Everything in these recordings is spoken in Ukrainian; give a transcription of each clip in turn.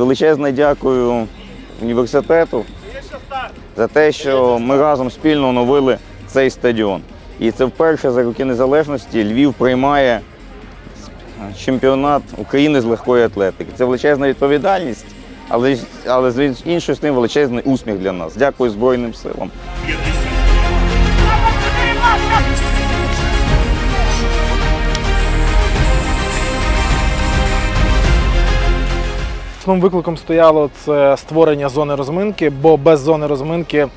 величезне дякую університету за те, що ми разом спільно оновили цей стадіон. І це вперше за роки незалежності Львів приймає чемпіонат України з легкої атлетики. Це величезна відповідальність, але, але з іншої сторони величезний усміх для нас. Дякую Збройним силам. Основним викликом стояло це створення зони розминки, бо без зони розминки е,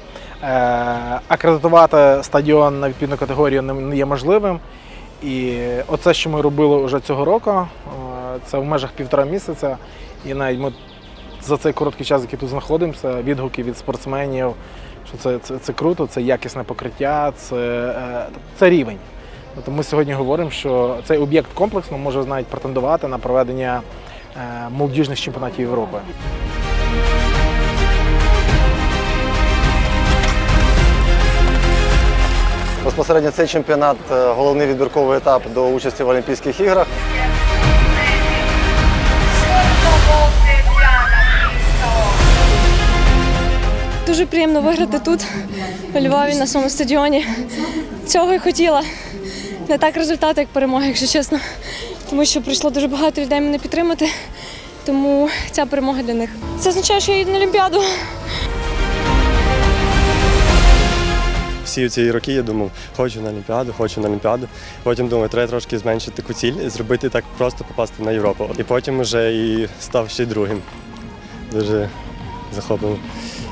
акредитувати стадіон на відповідну категорію не є можливим. І оце, що ми робили вже цього року, е, це в межах півтора місяця. І навіть ми за цей короткий час, який тут знаходимося, відгуки від спортсменів, що це, це, це круто, це якісне покриття, це, е, це рівень. Тобто ми сьогодні говоримо, що цей об'єкт комплексно може навіть претендувати на проведення молодіжних чемпіонатів Європи. Безпосередньо цей чемпіонат е, головний відбірковий етап до участі в Олімпійських іграх. Дуже приємно виграти тут, у Львові, на своєму стадіоні. Цього і хотіла. Не так результат, як перемога, якщо чесно. Тому що прийшло дуже багато людей мене підтримати. Тому ця перемога для них. Це означає, що я їду на Олімпіаду. всі ці роки я думав, хочу на Олімпіаду, хочу на Олімпіаду. Потім думаю, треба трошки зменшити таку ціль і зробити так просто попасти на Європу. І потім вже і став ще другим. Дуже захопливо.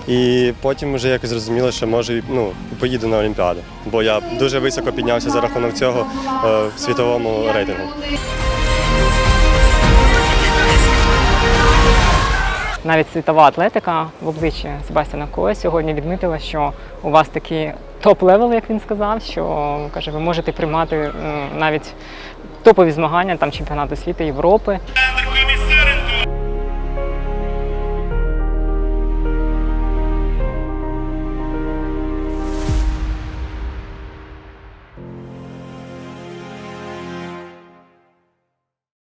І потім вже якось зрозуміло, що може ну, поїду на Олімпіаду. Бо я дуже високо піднявся за рахунок цього е, в світовому рейтингу. Навіть світова атлетика в обличчі Себастьяна Коe сьогодні відмітила, що у вас такі топ-левел, як він сказав, що каже, ви можете приймати навіть топові змагання, там чемпіонати світу, Європи.